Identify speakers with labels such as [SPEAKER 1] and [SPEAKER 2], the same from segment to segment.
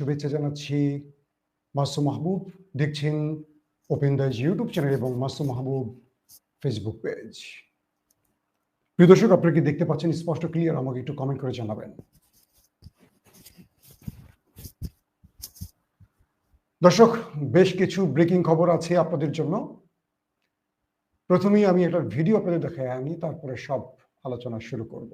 [SPEAKER 1] শুভেচ্ছা জানাচ্ছি মাসুম মাহবুব দেখছেন ওপেন দাইজ ইউটিউব চ্যানেল এবং মাসু মাহবুব ফেসবুক পেজ প্রিয় দর্শক, আপনারা কি দেখতে পাচ্ছেন? স্পষ্ট ক্লিয়ার আমাকে একটু কমেন্ট করে জানাবেন। দর্শক, বেশ কিছু ব্রেকিং খবর আছে আপনাদের জন্য। প্রথমেই আমি একটা ভিডিও আপনাদের দেখাই আনি তারপরে সব আলোচনা শুরু করব।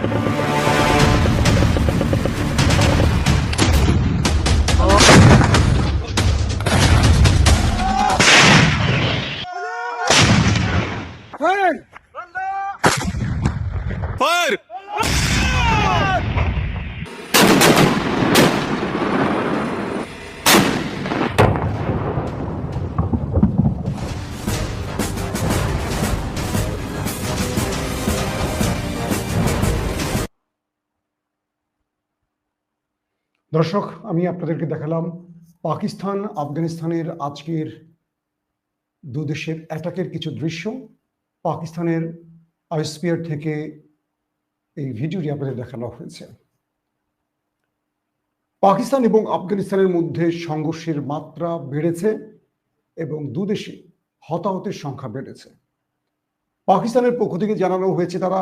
[SPEAKER 2] you
[SPEAKER 1] দর্শক, আমি আপনাদেরকে দেখালাম পাকিস্তান, আফগানিস্তানের আজকের দু দেশের অ্যাটাকের কিছু দৃশ্য। পাকিস্তানের আইসপিআর থেকে এই ভিডিওটি আপনাদের দেখানো হয়েছে। পাকিস্তান এবং আফগানিস্তানের মধ্যে সংঘর্ষের মাত্রা বেড়েছে এবং দুদেশে হতাহতের সংখ্যা বেড়েছে। পাকিস্তানের পক্ষ থেকে জানানো হয়েছে, তারা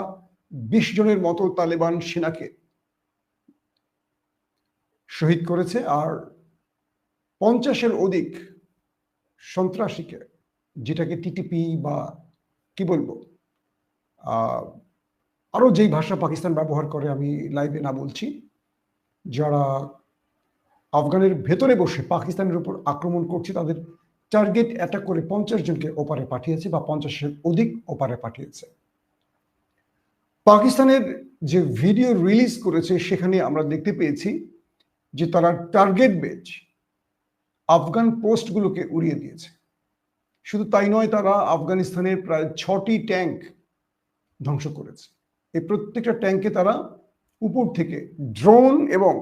[SPEAKER 1] বিশ জনের মতো তালেবান সেনাকে শহীদ করেছে আর পঞ্চাশের অধিক সন্ত্রাসীকে যেটাকে টিটিপি বা কি বলব আহ, আরও যেই ভাষা পাকিস্তান ব্যবহার করে আমি লাইভে না বলছি যারা আফগানের ভেতরে বসে পাকিস্তানের উপর আক্রমণ করছে তাদের টার্গেট অ্যাটাক করে পঞ্চাশ জনকে ওপারে পাঠিয়েছে বা পঞ্চাশের অধিক ওপারে পাঠিয়েছে। পাকিস্তানের যে ভিডিও রিলিজ করেছে সেখানে আমরা দেখতে পেয়েছি যে তারা টার্গেট বেজ আফগান পোস্টগুলোকে উড়িয়ে দিয়েছে। শুধু তাই নয় তারা আফগানিস্তানের প্রায় ছটি ট্যাঙ্ক ধ্বংস করেছে। এই প্রত্যেকটা ট্যাঙ্কে তারা উপর থেকে ড্রোন এবং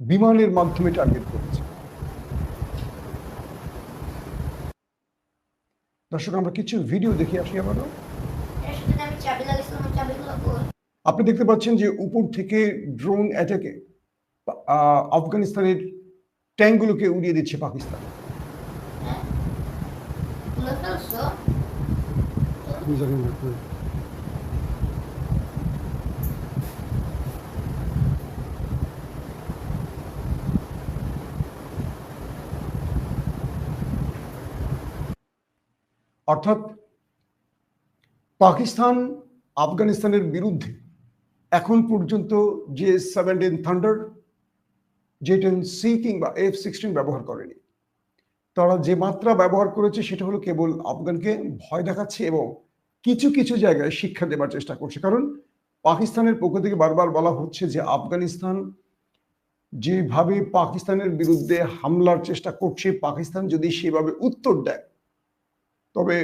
[SPEAKER 1] বিমানের মাধ্যমে টার্গেট করেছে। দর্শক আমরা কিছু ভিডিও দেখি আসি আবারও।
[SPEAKER 3] কই?
[SPEAKER 1] আপনি দেখতে পাচ্ছেন যে উপর থেকে ড্রোন অ্যাটাকে আফগানিস্তানের ট্যাঙ্কগুলোকে উড়িয়ে দিচ্ছে পাকিস্তান। অর্থাৎ পাকিস্তান আফগানিস্তানের বিরুদ্ধে এখন পর্যন্ত যে seventeen thunder J ten C কিংবা এফ সিক্সটিন ব্যবহার করেনি। তারা যে মাত্রা ব্যবহার করেছে সেটা হলো কেবল আফগানকে ভয় দেখাচ্ছে এবং কিছু কিছু জায়গায় শিক্ষা দেবার চেষ্টা করছে। কারণ পাকিস্তানের পক্ষ থেকে বারবার বলা হচ্ছে যে আফগানিস্তান যেভাবে পাকিস্তানের বিরুদ্ধে হামলার চেষ্টা করছে, পাকিস্তান যদি সেভাবে উত্তর দেয়, তবে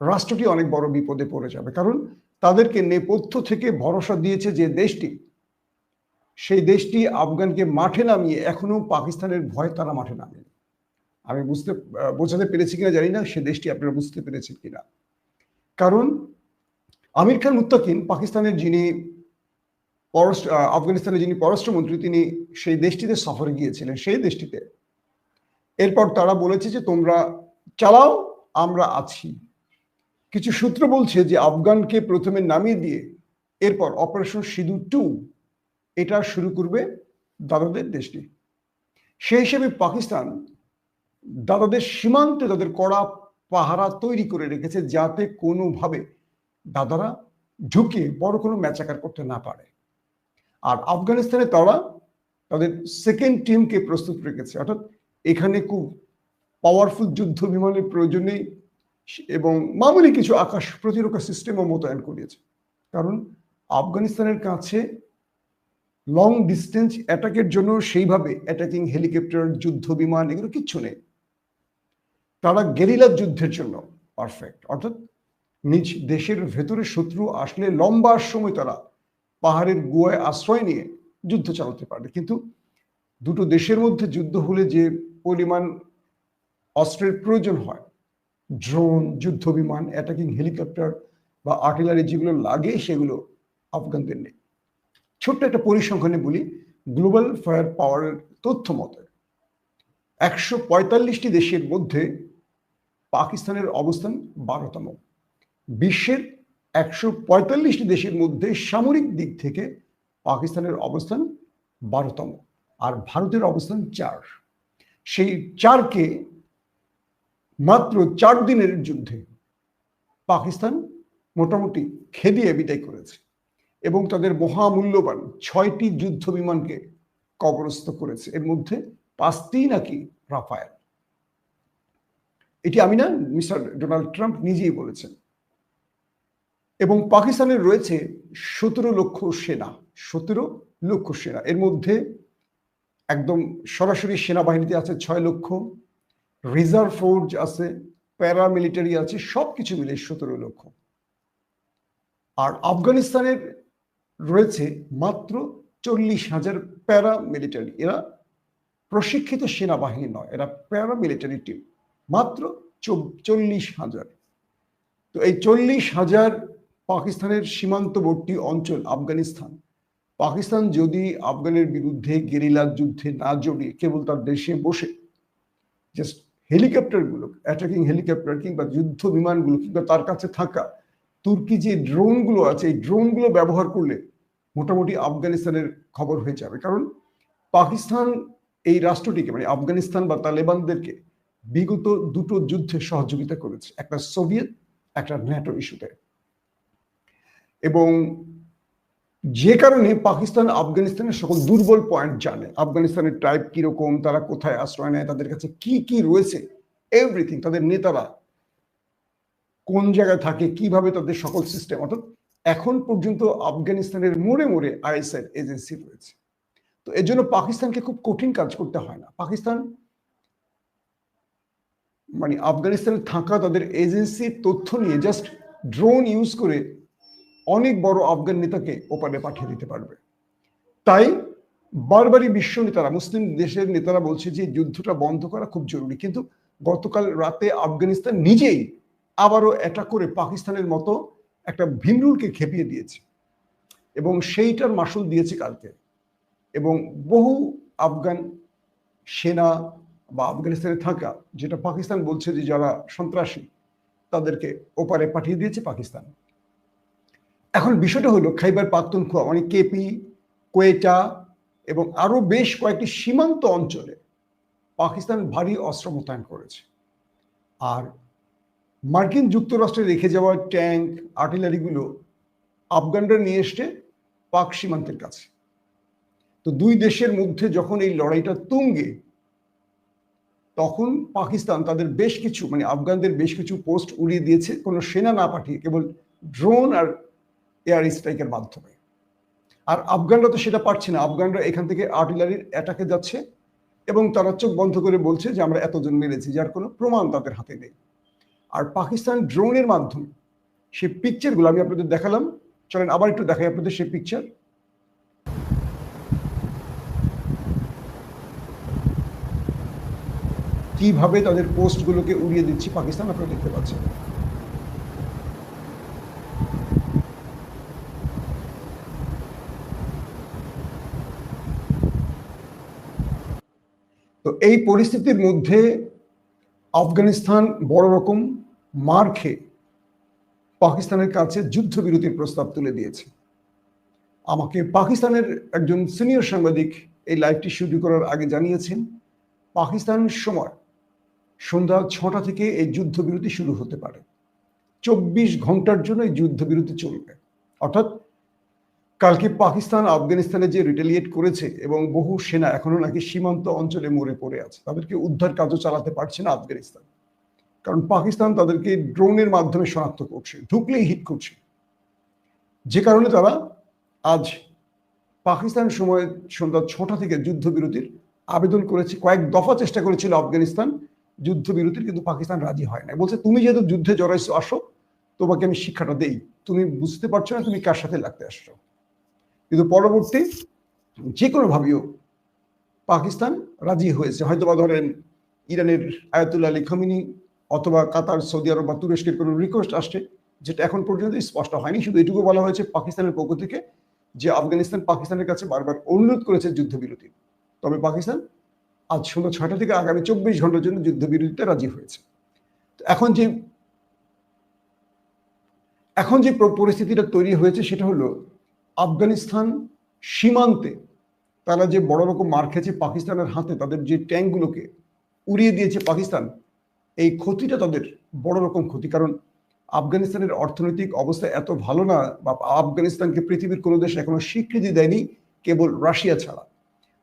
[SPEAKER 1] রাষ্ট্রটি অনেক বড় বিপদে পড়ে যাবে। কারণ তাদেরকে নেপথ্য থেকে ভরসা দিয়েছে যে দেশটি সেই দেশটি আফগানকে মাঠে নামিয়ে এখনও পাকিস্তানের ভয় তারা মাঠে নামেনি আমি বুঝতে বোঝাতে পেরেছি কিনা জানি না, সে দেশটি আপনারা বুঝতে পেরেছেন কিনা। কারণ আমির খান মুত্তাকিন পাকিস্তানের যিনি পররাষ্ট্র আফগানিস্তানের যিনি পররাষ্ট্রমন্ত্রী, তিনি সেই দেশটিতে সফরে গিয়েছিলেন, সেই দেশটিতে। এরপর তারা বলেছে যে, তোমরা চালাও, আমরা আছি। কিছু সূত্র বলছে যে, আফগানকে প্রথমে নামিয়ে দিয়ে এরপর অপারেশন সিঁদুর টু এটা শুরু করবে দাদাদের দেশটি। সেই হিসেবে পাকিস্তান দাদাদের সীমান্তে তাদের কড়া পাহারা তৈরি করে রেখেছে যাতে কোনোভাবে দাদারা ঢুকে বড় কোনো ম্যাচাকার করতে না পারে। আর আফগানিস্তানে তারা তাদের সেকেন্ড টিমকে প্রস্তুত রেখেছে। অর্থাৎ এখানে খুব পাওয়ারফুল যুদ্ধ বিমানের প্রয়োজন এবং মামুলি কিছু আকাশ প্রতিরক্ষা সিস্টেমও মোতায়েন করিয়েছে। কারণ আফগানিস্তানের কাছে লং ডিস্টেন্স অ্যাটাকের জন্য সেইভাবে অ্যাটাকিং হেলিকপ্টার যুদ্ধ বিমান এগুলো কিচ্ছু নেই। তারা গেরিলা যুদ্ধের জন্য পারফেক্ট অর্থাৎ নিজ দেশের ভেতরে শত্রু আসলে লম্বা সময় তারা পাহাড়ের গুয়ায় আশ্রয় নিয়ে যুদ্ধ চালাতে পারবে। কিন্তু দুটো দেশের মধ্যে যুদ্ধ হলে যে পরিমাণ অস্ত্রের প্রয়োজন হয় ড্রোন যুদ্ধ বিমান অ্যাটাকিং হেলিকপ্টার বা আর্টিলারি যেগুলো লাগে সেগুলো আফগানদের নেই। ছোট্ট একটা পরিসংখ্যানে বলি গ্লোবাল ফায়ার পাওয়ারের তথ্য মতে, একশো পঁয়তাল্লিশটি দেশের মধ্যে পাকিস্তানের অবস্থান বারোতম। বিশ্বের একশো পঁয়তাল্লিশটি দেশের মধ্যে সামরিক দিক থেকে পাকিস্তানের অবস্থান বারোতম আর ভারতের অবস্থান চার। সেই চারকে মাত্র চার দিনের যুদ্ধে পাকিস্তান মোটামুটি খেদিয়ে বিদায় করেছে। এবং তাদের মহামূল্যবান ছয়টি যুদ্ধ বিমানকে কবরস্থ করেছে। এর মধ্যে পাঁচটি নাকি রাফায়েল। এটি আমি না মিস্টার ডোনাল্ড ট্রাম্প নিজেই বলেছেন। এবং পাকিস্তানের রয়েছে সতেরো লক্ষ সেনা, সতেরো লক্ষ সেনা। এর মধ্যে একদম সরাসরি সেনাবাহিনীতে আছে ছয় লক্ষ, রিজার্ভ ফোর্স আছে, প্যারামিলিটারি আছে, সবকিছু মিলে সতেরো লক্ষ। আর আফগানিস্তানের রয়েছে মাত্র চল্লিশ হাজার প্যারামিলিটারি এরা প্রশিক্ষিত সেনাবাহিনী নয়, এরা প্যারামিলিটারি টিম মাত্র চল্লিশ হাজার। তো এই চল্লিশ হাজার পাকিস্তানের সীমান্তবর্তী অঞ্চল আফগানিস্তান, পাকিস্তান যদি আফগানের বিরুদ্ধে গেরিলার যুদ্ধে না জড়িয়ে কেবল তার দেশে বসে জাস্ট হেলিকপ্টারগুলো অ্যাটাকিং হেলিকপ্টার কিংবা যুদ্ধ বিমানগুলো কিংবা তার কাছে থাকা তুর্কি যে ড্রোনগুলো আছে, এই ড্রোনগুলো ব্যবহার করলে মোটামুটি আফগানিস্তানের খবর হয়ে যাবে। কারণ পাকিস্তান এই রাষ্ট্রটিকে মানে আফগানিস্তান বা তালেবানদেরকে বিগত দুটো যুদ্ধে সহযোগিতা করেছে। একটা সোভিয়েত, একটা ন্যাটো ইস্যুতে। এবং যে কারণে পাকিস্তান আফগানিস্তানের সকল দুর্বল পয়েন্ট জানে। আফগানিস্তানের ট্রাইব কীরকম, তারা কোথায় আশ্রয় নেয়, তাদের কাছে কি কি রয়েছে এভরিথিং তাদের নেতারা কোন জায়গায় থাকে, কীভাবে তাদের সকল সিস্টেম অর্থাৎ এখন পর্যন্ত আফগানিস্তানের মোড়ে মোড়ে আইএসআই এজেন্সি রয়েছে। তো এর জন্য পাকিস্তানকে খুব কঠিন কাজ করতে হয় না। পাকিস্তান মানে আফগানিস্তানে থাকা তাদের এজেন্সির তথ্য নিয়ে জাস্ট ড্রোন ইউজ করে অনেক বড় আফগান নেতাকে ওপারে পাঠিয়ে দিতে পারবে। তাই বারবারই বিশ্ব নেতারা, মুসলিম দেশের নেতারা বলছে যে, যুদ্ধটা বন্ধ করা খুব জরুরি। কিন্তু গতকাল রাতে আফগানিস্তান নিজেই আবারও এটা করে পাকিস্তানের মতো একটা ভিমরুলকে খেপিয়ে দিয়েছে। এবং সেইটার মাসুল দিয়েছে কালকে। এবং বহু আফগান সেনা বা আফগানিস্তানে থাকা, যেটা পাকিস্তান বলছে যে যারা সন্ত্রাসী, তাদেরকে ওপারে পাঠিয়ে দিয়েছে পাকিস্তান। এখন বিষয়টা হলো খাইবার পাখতুনখোয়া মানে কেপি, কোয়েটা এবং আরও বেশ কয়েকটি সীমান্ত অঞ্চলে পাকিস্তান ভারী অস্ত্র মোতায়েন করেছে। আর মার্কিন যুক্তরাষ্ট্রে রেখে যাওয়া ট্যাঙ্ক, আর্টিলারিগুলো আফগানরা নিয়ে এসছে পাক সীমান্তের কাছে। তো দুই দেশের মধ্যে যখন এই লড়াইটা তুঙ্গে, তখন পাকিস্তান তাদের বেশ কিছু মানে আফগানদের বেশ কিছু পোস্ট উড়িয়ে দিয়েছে, কোনো সেনা না পাঠিয়ে, কেবল ড্রোন আর এয়ার স্ট্রাইকের মাধ্যমে। আর আফগানরা তো সেটা পারছে না। আফগানরা এখান থেকে আর্টিলারির অ্যাটাকে যাচ্ছে এবং তারা চোখ বন্ধ করে বলছে যে আমরা এতজন মেরেছি, যার কোনো প্রমাণ তাদের হাতে নেই। আর পাকিস্তান ড্রোনের মাধ্যমে সেই পিকচারগুলো আমি আপনাদের দেখালাম। চলেন আবার একটু দেখাই আপনাদের সেই পিকচার কীভাবে তাদের পোস্টগুলোকে উড়িয়ে দিচ্ছি পাকিস্তান, আপনারা দেখতে পাচ্ছেন। তো এই পরিস্থিতির মধ্যে আফগানিস্তান বড় রকম। মার খেয়ে পাকিস্তানের কাছে যুদ্ধবিরতির প্রস্তাব তুলে দিয়েছে। আমাকে পাকিস্তানের একজন সিনিয়র সাংবাদিক এই লাইভটি শুরু করার আগে জানিয়েছেন পাকিস্তান সময় সন্ধ্যা ছটা থেকে এই যুদ্ধবিরতি শুরু হতে পারে। চব্বিশ ঘণ্টার জন্য এই যুদ্ধবিরতি চলবে। অর্থাৎ কালকে পাকিস্তান আফগানিস্তানে যে রিটেলিয়েট করেছে এবং বহু সেনা এখনও নাকি সীমান্ত অঞ্চলে মরে পড়ে আছে, তাদেরকে উদ্ধার কাজও চালাতে পারছে না আফগানিস্তান। কারণ পাকিস্তান তাদেরকে ড্রোনের মাধ্যমে শনাক্ত করছে, ঢুকলেই হিট করছে। যে কারণে তারা আজ পাকিস্তান সময় সন্ধ্যা ছটা থেকে যুদ্ধবিরতির আবেদন করেছে, কয়েক দফা চেষ্টা করেছিল আফগানিস্তান যুদ্ধবিরতির, কিন্তু পাকিস্তান রাজি হয় না বলছে, তুমি যেহেতু যুদ্ধে জড়াইছো, আসো, তোমাকে আমি শিক্ষাটা দেই। তুমি বুঝতে পারছ না, তুমি কার সাথে লাগতে আসছো? কিন্তু পরবর্তী যে কোনোভাবেও পাকিস্তান রাজি হয়েছে। হয়তো বা ধরেন ইরানের আয়াতুল্লাহ আলী খামিনি অথবা কাতার, সৌদি আরব বা তুরস্কের কোনো রিকোয়েস্ট আসছে, যেটা এখন পর্যন্ত স্পষ্ট হয়নি। শুধু এটুকু বলা হয়েছে পাকিস্তানের পক্ষ থেকে যে আফগানিস্তান পাকিস্তানের কাছে বারবার অনুরোধ করেছে যুদ্ধবিরতি। তবে পাকিস্তান আজ সন্ধ্যা ছয়টা থেকে আগামী চব্বিশ ঘণ্টার জন্য যুদ্ধবিরতিতে রাজি হয়েছে। এখন যে এখন যে পরিস্থিতিটা তৈরি হয়েছে সেটা হলো আফগানিস্তান সীমান্তে তারা যে বড় রকম মার খেয়েছে পাকিস্তানের হাতে, তাদের যে ট্যাঙ্কগুলোকে উড়িয়ে দিয়েছে পাকিস্তান এই ক্ষতিটা তাদের বড় রকম ক্ষতি। কারণ আফগানিস্তানের অর্থনৈতিক অবস্থা এত ভালো না বা আফগানিস্তানকে পৃথিবীর কোনো দেশ এখনও স্বীকৃতি দেয়নি, কেবল রাশিয়া ছাড়া।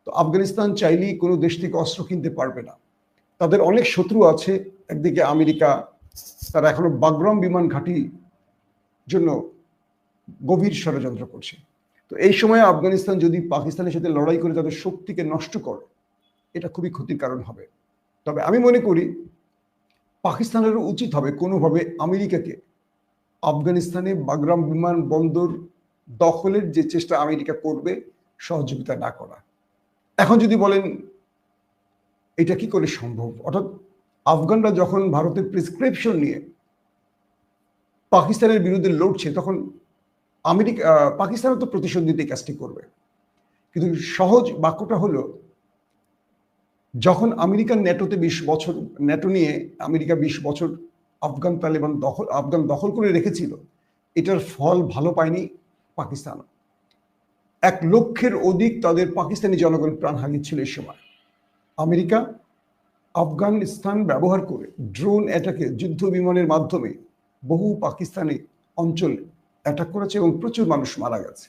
[SPEAKER 1] তো আফগানিস্তান চাইলেই কোনো দেশ থেকে অস্ত্র কিনতে পারবে না। তাদের অনেক শত্রু আছে, একদিকে আমেরিকা, তারা এখনও বাগরাম বিমান ঘাঁটি জন্য গভীর ষড়যন্ত্র করছে। তো এই সময় আফগানিস্তান যদি পাকিস্তানের সাথে লড়াই করে তাদের শক্তিকে নষ্ট করে, এটা খুবই ক্ষতির কারণ হবে। তবে আমি মনে করি পাকিস্তানেরও উচিত হবে কোনোভাবে আমেরিকাকে আফগানিস্তানে বাগরাম বিমান বন্দর দখলের যে চেষ্টা আমেরিকা করবে, সহযোগিতা না করা। এখন যদি বলেন, এটা কি করে সম্ভব? অর্থাৎ আফগানরা যখন ভারতের প্রেসক্রিপশন নিয়ে পাকিস্তানের বিরুদ্ধে লড়ছে, তখন আমেরিকা পাকিস্তানও তো প্রতিশোধ নিতে কাজটি করবে। কিন্তু সহজ বাক্যটা হলো যখন আমেরিকান ন্যাটোতে বিশ বছর, ন্যাটো নিয়ে আমেরিকা বিশ বছর আফগান তালেবান দখল, আফগান দখল করে রেখেছিল, এটার ফল ভালো পায়নি পাকিস্তান এক লক্ষের অধিক তাদের পাকিস্তানি জনগণ প্রাণ হারিয়েছিল এই সময়। আমেরিকা, আফগানিস্তান ব্যবহার করে ড্রোন অ্যাটাকে যুদ্ধ বিমানের মাধ্যমে বহু পাকিস্তানি অঞ্চল অ্যাটাক করেছে এবং প্রচুর মানুষ মারা গেছে।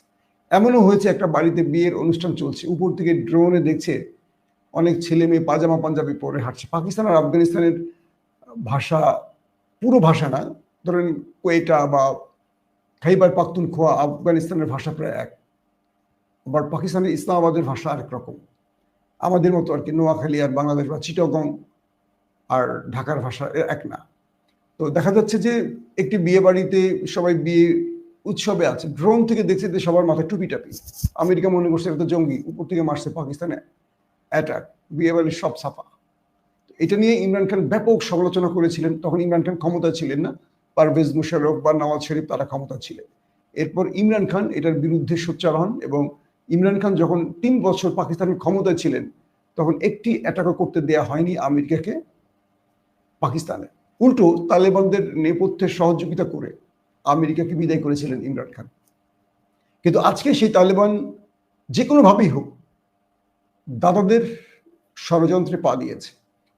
[SPEAKER 1] এমনও হয়েছে একটা বাড়িতে বিয়ের অনুষ্ঠান চলছে, উপর থেকে ড্রোনে দেখছে অনেক ছেলে মেয়ে পাজামা পাঞ্জাবি পরে হাঁটছে। পাকিস্তান আর আফগানিস্তানের ভাষা পুরো ভাষা না। ধরেন কোয়েটা বা খাইবার পাখতুনখোয়া আফগানিস্তানের ভাষা প্রায় এক। আবার পাকিস্তানের ইসলামাবাদের ভাষা আরেক রকম। আমাদের মতো আর কি নোয়াখালী আর বাংলাদেশ বা চিটগং আর ঢাকার ভাষা এক না। তো দেখা যাচ্ছে যে একটি বিয়ে বাড়িতে সবাই বিয়ে উৎসবে আছে। ড্রোন থেকে দেখছে যে সবার মাথায় টুপি টাপি আমেরিকা মনে করছে তো জঙ্গি। উপর থেকে মারছে পাকিস্তানে। অ্যাটাক বিয়ে বাড়ির সব ছাপা। এটা নিয়ে ইমরান খান ব্যাপক সমালোচনা করেছিলেন। তখন ইমরান খান ক্ষমতা ছিলেন না। পারভেজ মুশারফ বা নওয়াজ শরীফ তারা ক্ষমতা ছিলেন। এরপর ইমরান খান এটার বিরুদ্ধে সোচ্চার হন এবং ইমরান খান যখন তিন বছর পাকিস্তানের ক্ষমতায় ছিলেন, তখন একটি অ্যাটাকও করতে দেয়া হয়নি আমেরিকাকে পাকিস্তানে। উল্টো তালেবানদের নেপথ্যে সহযোগিতা করে আমেরিকাকে বিদায় করেছিলেন ইমরান খান। কিন্তু আজকে সেই তালেবান যে কোনোভাবেই হোক দাদাদের ষড়যন্ত্রে পা দিয়েছে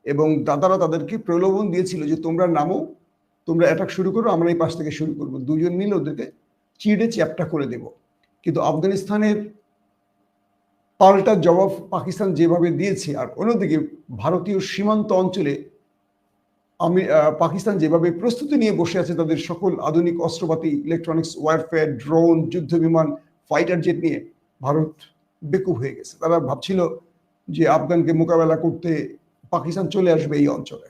[SPEAKER 1] এবং দাদারা তাদেরকে প্রলোভন দিয়েছিল যে তোমরা নামো, তোমরা অ্যাটাক শুরু করো, আমরা এই পাশ থেকে শুরু করব। দুজন মিলে ওদেরকে চিড়ে চ্যাপটা করে দেব। কিন্তু আফগানিস্তানের পাল্টা জবাব পাকিস্তান যেভাবে দিয়েছে আর অন্যদিকে ভারতীয় সীমান্ত অঞ্চলে আমি পাকিস্তান যেভাবে প্রস্তুতি নিয়ে বসে আছে তাদের সকল আধুনিক অস্ত্রপাতি ইলেকট্রনিক্স ওয়ারফেয়ার ড্রোন যুদ্ধ বিমান ফাইটার জেট নিয়ে, ভারত বেকুব হয়ে গেছে। তারা ভাবছিল যে আফগানকে মোকাবেলা করতে পাকিস্তান চলে আসবে এই অঞ্চলে।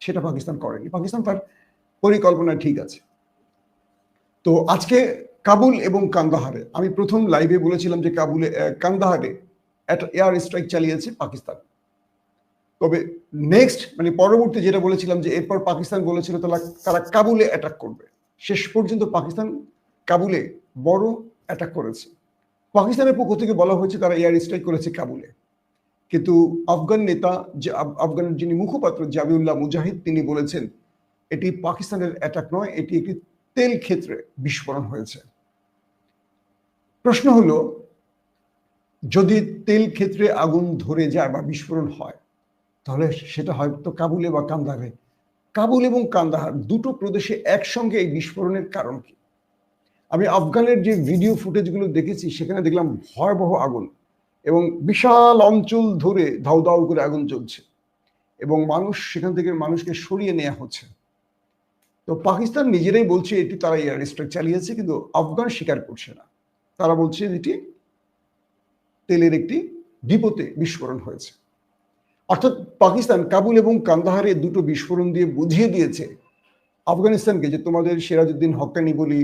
[SPEAKER 1] সেটা পাকিস্তান করেনি। পাকিস্তান তার পরিকল্পনা ঠিক আছে। তো আজকে কাবুল এবং কান্দাহারে, আমি প্রথম লাইভে বলেছিলাম যে কাবুলে কান্দাহারে এয়ার স্ট্রাইক চালিয়েছে পাকিস্তান। তবে নেক্সট মানে পরবর্তী যেটা বলেছিলাম যে এরপর পাকিস্তান বলেছিল তারা তারা কাবুলে অ্যাটাক করবে। শেষ পর্যন্ত পাকিস্তান কাবুলে বড় অ্যাটাক করেছে। পাকিস্তানের পক্ষ থেকে বলা হয়েছে তারা এয়ার স্ট্রাইক করেছে কাবুলে। কিন্তু আফগান নেতা আফগানের যিনি মুখপাত্র জাবিউল্লাহ মুজাহিদ, তিনি বলেছেন, এটি পাকিস্তানের অ্যাটাক নয়, এটি একটি তেল ক্ষেত্রে বিস্ফোরণ হয়েছে। প্রশ্ন হলো, যদি তেল ক্ষেত্রে আগুন ধরে যায় বা বিস্ফোরণ হয়, তাহলে সেটা হয়তো কাবুলে বা কান্দাহারে। কাবুল এবং কান্দাহার দুটো প্রদেশে একসঙ্গে এই বিস্ফোরণের কারণ কি? আমি আফগানের যে ভিডিও ফুটেজগুলো দেখেছি, সেখানে দেখলাম ভয়াবহ আগুন এবং বিশাল অঞ্চল ধরে ধাউ ধাউ করে আগুন জ্বলছে এবং মানুষ, সেখান থেকে মানুষকে সরিয়ে নেওয়া হচ্ছে। তো পাকিস্তান নিজেরাই বলছে, এটি তারা এয়ার স্ট্রাইক চালিয়েছে, কিন্তু আফগান স্বীকার করছে না। তারা বলছে এটি তেলের একটি ডিপোতে বিস্ফোরণ হয়েছে। অর্থাৎ পাকিস্তান কাবুল এবং কান্দাহারে দুটো বিস্ফোরণ দিয়ে বুঝিয়ে দিয়েছে আফগানিস্তানকে যে তোমাদের সিরাজউদ্দিন হক্কানি বলি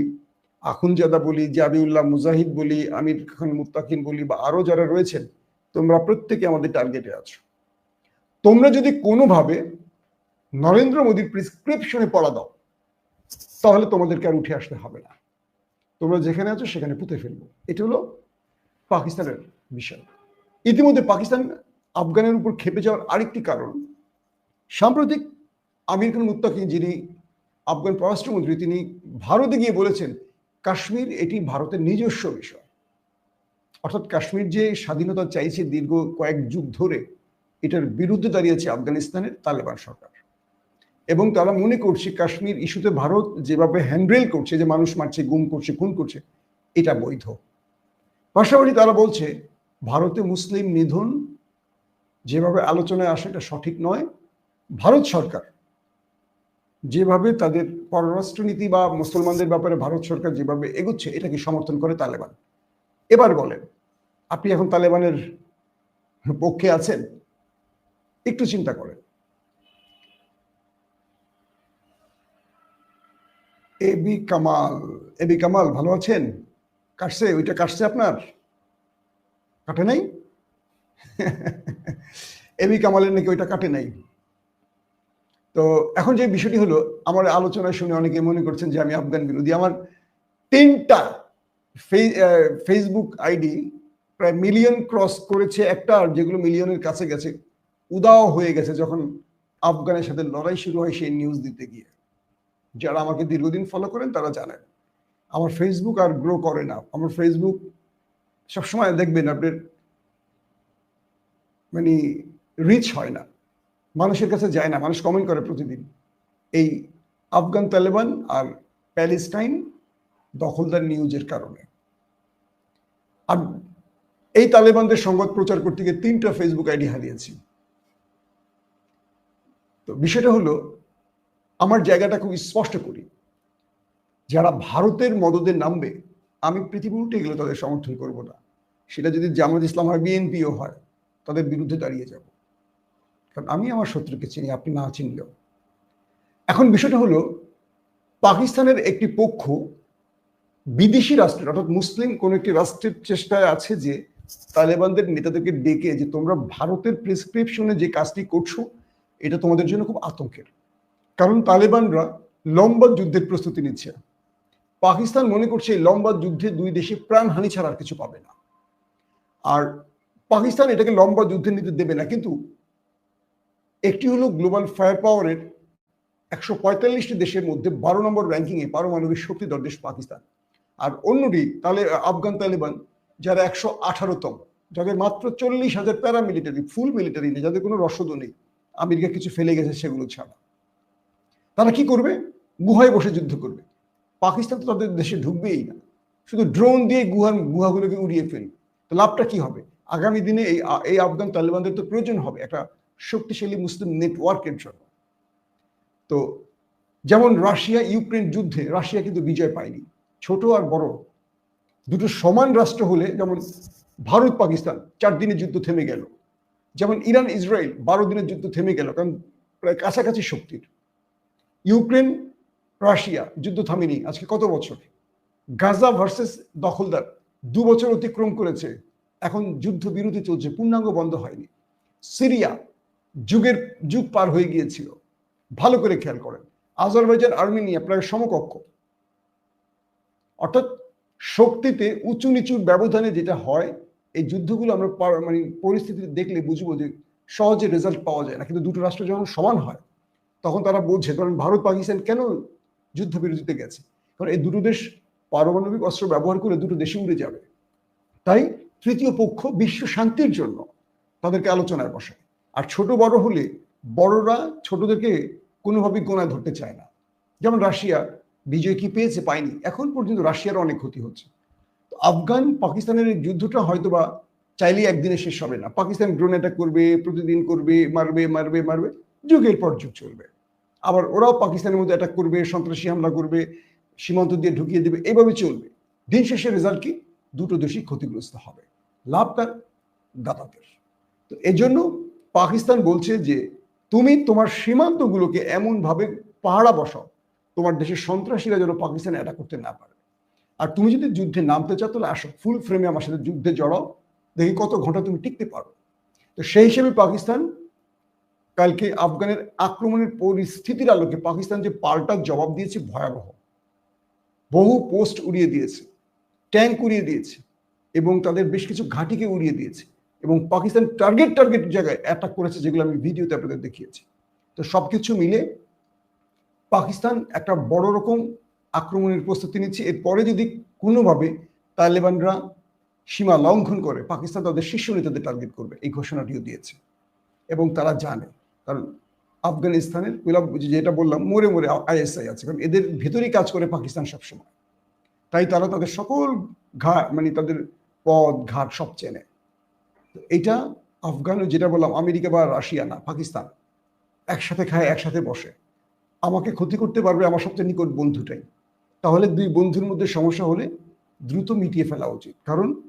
[SPEAKER 1] আখুনজাদা বলি, জাবিউল্লাহ মুজাহিদ বলি, আমির খান মুত্তাকিন বলি বা আরও যারা রয়েছেন, তোমরা প্রত্যেকে আমাদের টার্গেটে আছো। তোমরা যদি কোনোভাবে নরেন্দ্র মোদীর প্রিসক্রিপশনে পড়া দাও, তাহলে তোমাদেরকে আর উঠে আসতে হবে না। তোমরা যেখানে আছো সেখানে পুঁতে ফেলব। এটা হলো পাকিস্তানের বিষয়। ইতিমধ্যে পাকিস্তান, আফগানের উপর খেপে যাওয়ার আরেকটি কারণ, সাম্প্রতিক আমির খান মুত্তাকি যিনি আফগান পররাষ্ট্রমন্ত্রী, তিনি ভারতে গিয়ে বলেছেন কাশ্মীর এটি ভারতের নিজস্ব বিষয়। অর্থাৎ কাশ্মীর যে স্বাধীনতা চাইছে দীর্ঘ কয়েক যুগ ধরে, এটার বিরুদ্ধে দাঁড়িয়েছে আফগানিস্তানের তালেবান সরকার। এবং তারা মনে করছে কাশ্মীর ইস্যুতে ভারত যেভাবে হ্যান্ডেল করছে, যে মানুষ মারছে, গুম করছে, খুন করছে, এটা বৈধ। পাশাপাশি তারা বলছে, ভারতে মুসলিম নিধন যেভাবে আলোচনায় আসে এটা সঠিক নয়। ভারত সরকার যেভাবে তাদের পররাষ্ট্রনীতি বা মুসলমানদের ব্যাপারে ভারত সরকার যেভাবে এগোচ্ছে, এটাকে সমর্থন করে তালেবান। এবার বলেন, আপনি এখন তালেবানের পক্ষে আছেন? একটু চিন্তা করেন। এবি কামাল এবি কামাল, ভালো আছেন? কাটছে, ওইটা কাটছে আপনার? কাটে নাই? এবি কামালের নাকি ওইটা কাটে নাই? তো এখন যে বিষয়টি হলো, আমার আলোচনা শুনে অনেকে মনে করছেন যে আমি আফগান বিরোধী। আমার তিনটা ফেসবুক আইডি প্রায় মিলিয়ন ক্রস করেছে একটা, আর যেগুলো মিলিয়নের কাছে গেছে, উদাও হয়ে গেছে যখন আফগানের সাথে লড়াই শুরু হয় সেই নিউজ দিতে গিয়ে। যারা আমাকে দীর্ঘদিন ফলো করেন তারা জানেন। আমার ফেসবুক আর গ্রো করে না। আমার ফেসবুক সবসময় দেখবেন আপনার মানে রিচ হয় না। মানুষের কাছে যায় না, মানুষ কমেন্ট করে প্রতিদিন। এই আফগান তালেবান আর প্যালেস্টাইন দখলদার নিউজের কারণে। আর এই তালেবানদের সংবাদ প্রচার করতে গিয়ে তিনটা ফেসবুক আইডি হারিয়েছি। তো বিষয়টা হলো, আমার জায়গাটা খুব স্পষ্ট করি। যারা ভারতের মদদের নামবে, আমি পৃথিবী উল্টে গেলে তাদের সমর্থন করব না। সেটা যদি জামাত ইসলাম হয়, বিএনপিও হয়, তাদের বিরুদ্ধে দাঁড়িয়ে যাব। কারণ আমি আমার শত্রুকে চিনি, আপনি না চিনলেও। এখন বিষয়টা হলো, পাকিস্তানের একটি পক্ষ বিদেশি রাষ্ট্রের, অর্থাৎ মুসলিম কোন একটি রাষ্ট্রের চেষ্টায় আছে যে তালেবানদের নেতাদেরকে ডেকে যে তোমরা ভারতের প্রেসক্রিপশনে যে কাজটি করছ, এটা তোমাদের জন্য খুব আতঙ্কের। কারণ তালেবানরা লম্বা যুদ্ধের প্রস্তুতি নিচ্ছে। পাকিস্তান মনে করছে এই লম্বা যুদ্ধে দুই দেশে প্রাণহানি ছাড়া আর কিছু পাবে না। আর পাকিস্তান এটাকে লম্বা যুদ্ধে নিতে দেবে না। কিন্তু একটি হলো গ্লোবাল ফায়ার পাওয়ারের একশো পঁয়তাল্লিশটি দেশের মধ্যে বারো নম্বর র্যাঙ্কিংয়ে পারমাণবিক শক্তিধর দেশ পাকিস্তান। আর অন্যটি, তাহলে আফগান তালেবান, যারা একশো আঠারোতম, যাদের মাত্র চল্লিশ হাজার প্যারামিলিটারি ফুল মিলিটারি নেই, যাদের কোনো রসদও নেই, আমেরিকা কিছু ফেলে গেছে সেগুলো ছাড়া। তারা কি করবে? গুহায় বসে যুদ্ধ করবে। পাকিস্তান তো তাদের দেশে ঢুকবেই না। শুধু ড্রোন দিয়ে গুহার গুহাগুলোকে উড়িয়ে ফেলবে। তো লাভটা কি হবে? আগামী দিনে এই এই আফগান তালেবানদের তো প্রয়োজন হবে। একটা শক্তিশালী মুসলিম নেটওয়ার্কের জন্য। তো যেমন রাশিয়া, ইউক্রেন যুদ্ধে রাশিয়া কিন্তু বিজয় পায়নি। ছোট আর বড়। দুটো সমান রাষ্ট্র হলে যেমন ভারত, পাকিস্তান, চার দিনের যুদ্ধ থেমে গেল। যেমন ইরান, ইসরায়েল, বারো দিনের যুদ্ধ থেমে গেল, কারণ প্রায় কাছাকাছি শক্তির। ইউক্রেন, রাশিয়া যুদ্ধ থামেনি আজকে কত বছর? গাজা ভার্সেস দখলদার দু বছর অতিক্রম করেছে। এখন যুদ্ধ বিরতি চলছে, পূর্ণাঙ্গ বন্ধ হয়নি। সিরিয়া যুগের যুগ পার হয়ে গিয়েছিল। ভালো করে খেয়াল করেন। আজারবাইজান আর্মেনিয়া প্রায় সমকক্ষ। অর্থাৎ শক্তিতে উঁচু নিচুর ব্যবধানে যেটা হয়, এই যুদ্ধগুলো আমরা মানে পরিস্থিতি দেখলে বুঝব যে সহজে রেজাল্ট পাওয়া যায় না। কিন্তু দুটো রাষ্ট্র যখন সমান হয়, তখন তারা বোঝে কারণ ভারত পাকিস্তান কেন যুদ্ধবিরতিতে গেছে? কারণ এই দুটো দেশ পারমাণবিক অস্ত্র ব্যবহার করে দুটো দেশে উড়ে যাবে। তাই তৃতীয় পক্ষ বিশ্ব শান্তির জন্য তাদেরকে আলোচনায় বসে আর ছোট বড় হলে বড়রা ছোটদেরকে কোনোভাবেই গোনায় ধরতে চায় না। যেমন রাশিয়া, বিজয় কি পেয়েছে? পায়নি। এখন পর্যন্ত রাশিয়ার অনেক ক্ষতি হচ্ছে। তো আফগান, পাকিস্তানের যুদ্ধটা হয়তোবা চাইলেই একদিনে শেষ হবে না। পাকিস্তান ড্রোন অ্যাটাক করবে, প্রতিদিন করবে, মারবে মারবে মারবে, যুগের পর যুগ চলবে। আবার ওরাও পাকিস্তানের মধ্যে অ্যাটাক করবে, সন্ত্রাসী হামলা করবে, সীমান্ত দিয়ে ঢুকিয়ে দেবে এইভাবে চলবে। দিন শেষে রেজাল্ট কি? দুটো দেশই ক্ষতিগ্রস্ত হবে। লাভ কার দাতাদের। তো এজন্য পাকিস্তান বলছে যে তুমি তোমার সীমান্তগুলোকে এমনভাবে পাহারা বসাও, তোমার দেশের সন্ত্রাসীরা যেন পাকিস্তানে অ্যাটাক করতে না পারে। আর তুমি যদি যুদ্ধে নামতে চাও, তাহলে আসো ফুল ফ্রেমে আমার সাথে যুদ্ধে জড়াও, দেখি কত ঘণ্টা তুমি টিকতে পারো। তো সেই হিসেবে পাকিস্তান কালকে আফগানের আক্রমণের পরিস্থিতির আলোকে পাকিস্তান যে পাল্টা জবাব দিয়েছে, ভয়াবহ। বহু পোস্ট উড়িয়ে দিয়েছে ট্যাঙ্ক উড়িয়ে দিয়েছে, এবং তাদের বেশ কিছু ঘাঁটিকে উড়িয়ে দিয়েছে। এবং পাকিস্তান টার্গেট টার্গেট জায়গায় অ্যাটাক করেছে যেগুলো আমি ভিডিওতে আপনাদের দেখিয়েছি। তো সব কিছু মিলে পাকিস্তান একটা বড় রকম আক্রমণের প্রস্তুতি নিচ্ছে। এরপরে যদি কোনোভাবে তালেবানরা সীমা লঙ্ঘন করে, পাকিস্তান তাদের শীর্ষ নেতাদের টার্গেট করবে, এই ঘোষণাটিও দিয়েছে। এবং তারা জানে, কারণ আফগানিস্তানের যেটা বললাম, মোড়ে মোড়ে আইএসআই আছে, কারণ এদের ভেতরেই কাজ করে পাকিস্তান সবসময়। তাই তারা তাদের সকল ঘা মানে তাদের পদ ঘাট সব চেনে। তো এইটা আফগান যেটা বললাম, আমেরিকা বা রাশিয়া না, পাকিস্তান, একসাথে খায়, একসাথে বসে। আমাকে ক্ষতি করতে পারবে আমার সবচেয়ে নিকট বন্ধুটাই। তাহলে দুই বন্ধুর মধ্যে সমস্যা হলে দ্রুত মিটিয়ে ফেলা উচিত। কারণ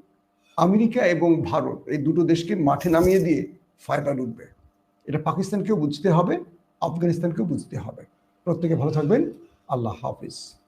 [SPEAKER 1] আমেরিকা এবং ভারত এই দুটো দেশকে মাঠে নামিয়ে দিয়ে ফায়দা লুটবে। এটা পাকিস্তানকেও বুঝতে হবে, আফগানিস্তানকেও বুঝতে হবে। প্রত্যেকে ভালো থাকবেন। আল্লাহ হাফিজ।